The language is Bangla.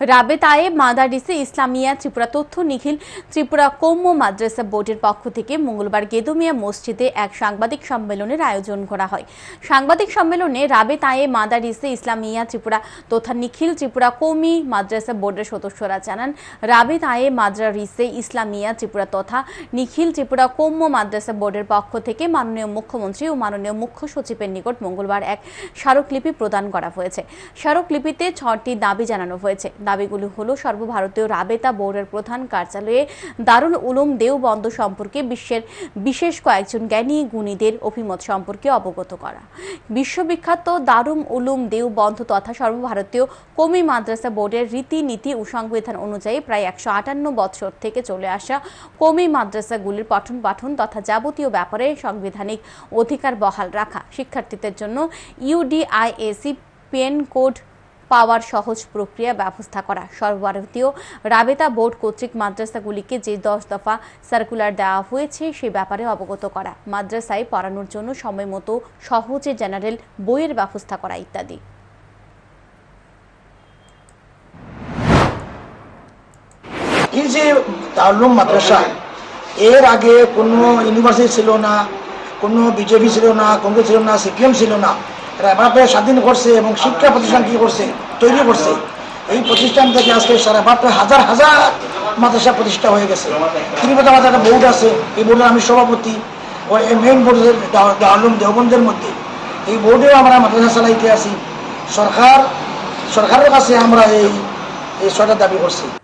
রাবেতায়ে মাদারিসে ইসলামিয়া, ত্রিপুরা তথ্য নিখিল, ত্রিপুরা কৌম মাদ্রাসা বোর্ডের পক্ষ থেকে মঙ্গলবার গেদুমিয়া মসজিদে এক সাংবাদিক সম্মেলনের আয়োজন করা হয়। সাংবাদিক সম্মেলনে রাবেতায়ে মাদারিসে ইসলামিয়া, ত্রিপুরা তথা নিখিল, ত্রিপুরা কৌমি মাদ্রাসা বোর্ডের সদস্যরা জানান রাবেতায়ে মাদ্রারিসে ইসলামিয়া, ত্রিপুরা তথা নিখিল ত্রিপুরা কৌম মাদ্রাসা বোর্ডের পক্ষ থেকে মাননীয় মুখ্যমন্ত্রী ও মাননীয় মুখ্য সচিবের নিকট মঙ্গলবার এক স্মারকলিপি প্রদান করা হয়েছে। স্মারকলিপিতে ছটি দাবি জানানো হয়েছে। দাবিগুলি হলো, সর্বভারতীয় রাবেতা বোর্ডের প্রধান কার্যালয়ে দারুল উলুম দেওবন্দ সম্পর্কে বিশ্বের বিশেষ কয়েকজন জ্ঞানী গুণীদের অভিমত সম্পর্কে অবগত করা। বিশ্ববিখ্যাত দারুম উলুম দেওবন্ধ তথা সর্বভারতীয় কমি মাদ্রাসা বোর্ডের রীতিনীতি ও সংবিধান অনুযায়ী প্রায় একশো আটান্ন বছর থেকে চলে আসা কমি মাদ্রাসাগুলির পঠন পাঠন তথা যাবতীয় ব্যাপারে সাংবিধানিক অধিকার বহাল রাখা শিক্ষার্থীদের জন্য ইউডিআইএসি পেন কোড পাওয়ার সহজ প্রক্রিয়া ব্যবস্থা করা। সর্বভারতীয় রাবেতা বোর্ড কর্তৃক মাদ্রাসাগুলিকে যে দশ দফা সার্কুলার দেওয়া হয়েছে, সে ব্যাপারে অবগত করা। মাদ্রাসায় পড়ানোর জন্য সময় মতো সহজে জেনারেল বইয়ের ব্যবস্থা করা ইত্যাদি। এই যে তাল্লুম মাদ্রাসা, এর আগে কোনো ইউনিভার্সিটি ছিল না, কোনো বিজেপি ছিল না কংগ্রেস ছিল না সিপিএম ছিল না। এরা স্বাধীন করছে এবং শিক্ষা প্রতিষ্ঠান কি করছে? তৈরি করছে। এই প্রতিষ্ঠান থেকে আজকে সারা ভারতে হাজার হাজার মাদ্রাসা প্রতিষ্ঠা হয়ে গেছে। ত্রিপুরা আমাদের একটা বোর্ড আছে। এই বোর্ডের আমি সভাপতি। ও মেইন বোর্ডের দারুম দেওবন্দের মধ্যে। এই বোর্ডেও আমরা মাদ্রাসা চালাইতে আছি। সরকার, সরকারের কাছে আমরা এই এই ছয়টা দাবি করছি।